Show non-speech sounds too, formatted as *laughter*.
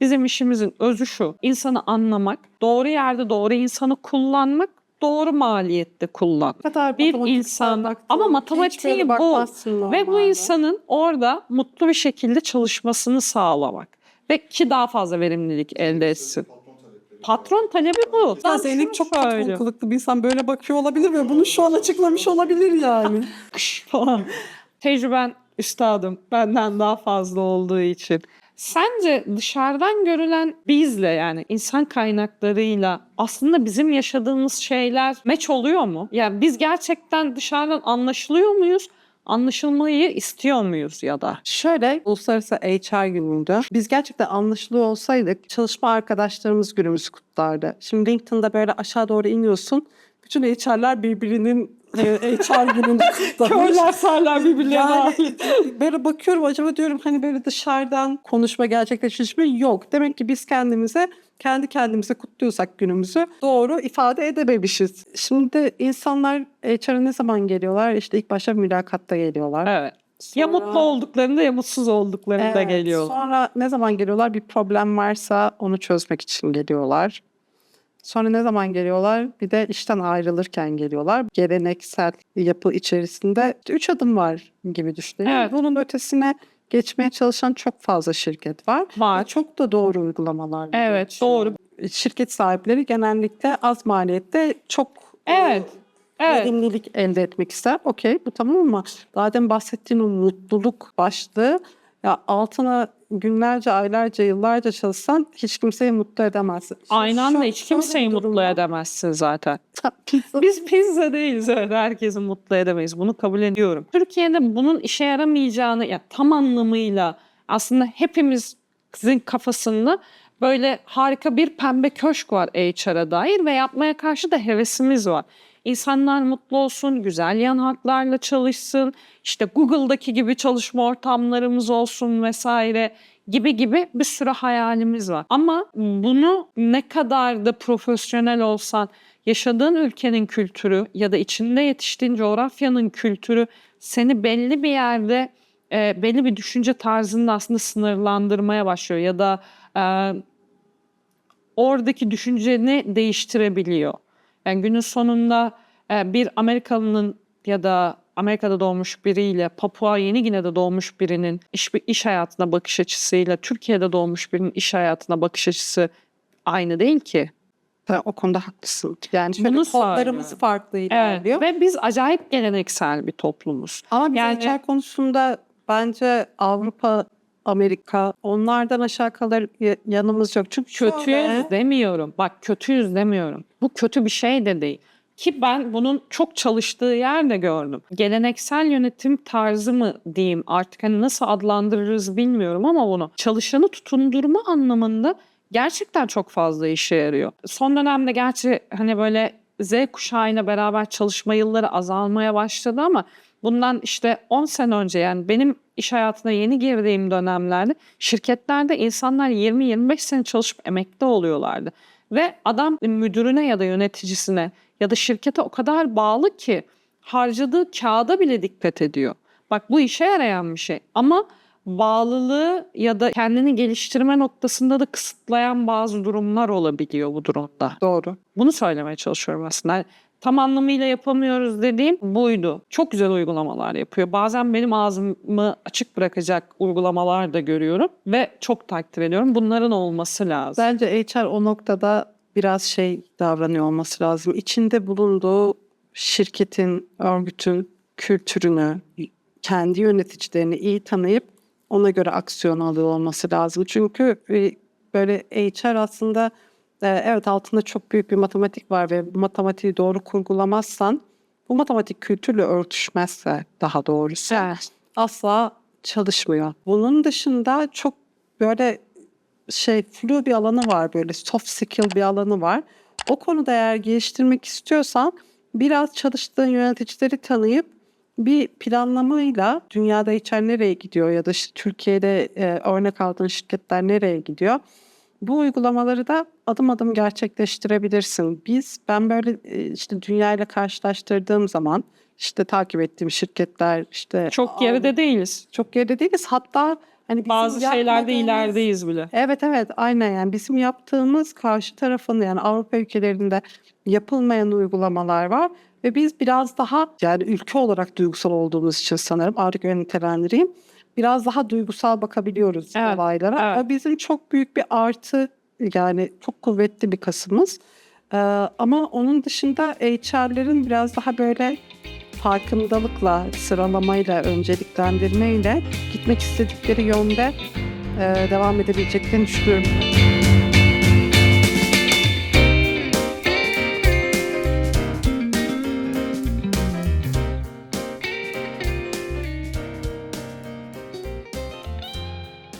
Bizim işimizin özü şu. insanı anlamak, doğru yerde doğru insanı kullanmak, doğru maliyette kullan. Kadar Bir insan- ama matematiği bu. Ve bu insanın orada mutlu bir şekilde çalışmasını sağlamak. Ve ki daha fazla verimlilik elde etsin. Patron talebi bu. Ya Zeynep çok patron kılıklı bir insan böyle bakıyor olabilir ve bunu şu an açıklamış olabilir yani. *laughs* Tecrüben üstadım benden daha fazla olduğu için. Sence dışarıdan görülen bizle yani insan kaynaklarıyla aslında bizim yaşadığımız şeyler meç oluyor mu? Yani biz gerçekten dışarıdan anlaşılıyor muyuz? Anlaşılmayı istiyor muyuz ya da? Şöyle Uluslararası HR günüydü. Biz gerçekten anlaşılıyor olsaydık çalışma arkadaşlarımız günümüzü kutlardı. Şimdi LinkedIn'da böyle aşağı doğru iniyorsun. Bütün HR'lar birbirinin HR gününü *laughs* kutlamış. sarlar birbirlerine Yani böyle bakıyorum acaba diyorum hani böyle dışarıdan konuşma gerçekleşmiş mi? Yok. Demek ki biz kendimize kendi kendimize kutluyorsak günümüzü doğru ifade edememişiz. Şimdi insanlar HR'a ne zaman geliyorlar? İşte ilk başta mülakatta geliyorlar. Evet. Ya Sonra- mutlu olduklarında ya mutsuz olduklarında Evet, geliyor. Sonra ne zaman geliyorlar? Bir problem varsa onu çözmek için geliyorlar. Sonra ne zaman geliyorlar? Bir de işten ayrılırken geliyorlar. Geleneksel yapı içerisinde üç adım var gibi düşünün. Evet. Bunun ötesine geçmeye çalışan çok fazla şirket var. Var. Çok da doğru uygulamalar. Evet, doğru. Şirket sahipleri genellikle az maliyette çok Evet. Evet. verimlilik elde etmek ister. Okey bu tamam ama demin bahsettiğin o mutluluk başlığı ya altına günlerce, aylarca, yıllarca çalışsan hiç kimseyi mutlu edemezsin. Şimdi anda şu- hiç şöyle kimseyi bir durum mutlu var. edemezsin zaten. Pizza- Biz pizza değiliz evet herkesi mutlu edemeyiz. Bunu kabul ediyorum. Türkiye'de bunun işe yaramayacağını ya tam anlamıyla aslında hepimizin kafasında böyle harika bir pembe köşk var HR'a dair ve yapmaya karşı da hevesimiz var. İnsanlar mutlu olsun, güzel yan haklarla çalışsın, işte Google'daki gibi çalışma ortamlarımız olsun vesaire gibi gibi bir sürü hayalimiz var. Ama bunu ne kadar da profesyonel olsan, yaşadığın ülkenin kültürü ya da içinde yetiştiğin coğrafyanın kültürü seni belli bir yerde e, belli bir düşünce tarzında aslında sınırlandırmaya başlıyor ya da e, oradaki düşünceni değiştirebiliyor. Yani günün sonunda bir Amerikalının ya da Amerika'da doğmuş biriyle Papua Yeni Gine'de doğmuş birinin iş, iş hayatına bakış açısıyla Türkiye'de doğmuş birinin iş hayatına bakış açısı aynı değil ki. O konuda haklısın. Yani şöyle kodlarımız farklı Evet. ilerliyor. Ve biz acayip geleneksel bir toplumuz. Ama biz Yani- HR konusunda bence Avrupa, Amerika onlardan aşağı kalır yanımız yok. Çünkü Kötüyüz şöyle- demiyorum. Bak kötüyüz demiyorum. Bu kötü bir şey de değil. Ki ben bunun çok çalıştığı yerde gördüm. Geleneksel yönetim tarzı mı diyeyim artık hani nasıl adlandırırız bilmiyorum ama bunu çalışanı tutundurma anlamında gerçekten çok fazla işe yarıyor. Son dönemde gerçi hani böyle Z kuşağıyla beraber çalışma yılları azalmaya başladı ama bundan işte 10 sene önce yani benim iş hayatına yeni girdiğim dönemlerde şirketlerde insanlar 20-25 sene çalışıp emekli oluyorlardı. Ve adam müdürüne ya da yöneticisine ya da şirkete o kadar bağlı ki harcadığı kağıda bile dikkat ediyor. Bak bu işe yarayan bir şey ama bağlılığı ya da kendini geliştirme noktasında da kısıtlayan bazı durumlar olabiliyor bu durumda. Doğru. Bunu söylemeye çalışıyorum aslında. Tam anlamıyla yapamıyoruz dediğim buydu. Çok güzel uygulamalar yapıyor. Bazen benim ağzımı açık bırakacak uygulamalar da görüyorum ve çok takdir ediyorum. Bunların olması lazım. Bence HR o noktada biraz şey davranıyor olması lazım. İçinde bulunduğu şirketin, örgütün kültürünü, kendi yöneticilerini iyi tanıyıp ona göre aksiyon alıyor olması lazım. Çünkü e, böyle HR aslında evet altında çok büyük bir matematik var ve matematiği doğru kurgulamazsan bu matematik kültürle örtüşmezse daha doğrusu Evet. asla çalışmıyor. Bunun dışında çok böyle şey flu bir alanı var böyle soft skill bir alanı var. O konuda eğer geliştirmek istiyorsan biraz çalıştığın yöneticileri tanıyıp bir planlamayla dünyada HR nereye gidiyor ya da işte Türkiye'de e, örnek aldığın şirketler nereye gidiyor? Bu uygulamaları da adım adım gerçekleştirebilirsin. Biz ben böyle e, işte dünyayla karşılaştırdığım zaman işte takip ettiğim şirketler işte Çok geride değiliz. çok geride değiliz. Hatta Hani Bazı şeylerde ilerideyiz bile. Evet evet aynen yani bizim yaptığımız karşı tarafın yani Avrupa ülkelerinde yapılmayan uygulamalar var ve biz biraz daha yani ülke olarak duygusal olduğumuz için sanırım artık öyle nitelendireyim. Biraz daha duygusal bakabiliyoruz Evet, olaylara. evet. Ve Bizim çok büyük bir artı yani çok kuvvetli bir kasımız. Ee, ama onun dışında HR'lerin biraz daha böyle farkındalıkla, sıralamayla, önceliklendirmeyle gitmek istedikleri yönde e, devam edebileceklerini düşünüyorum.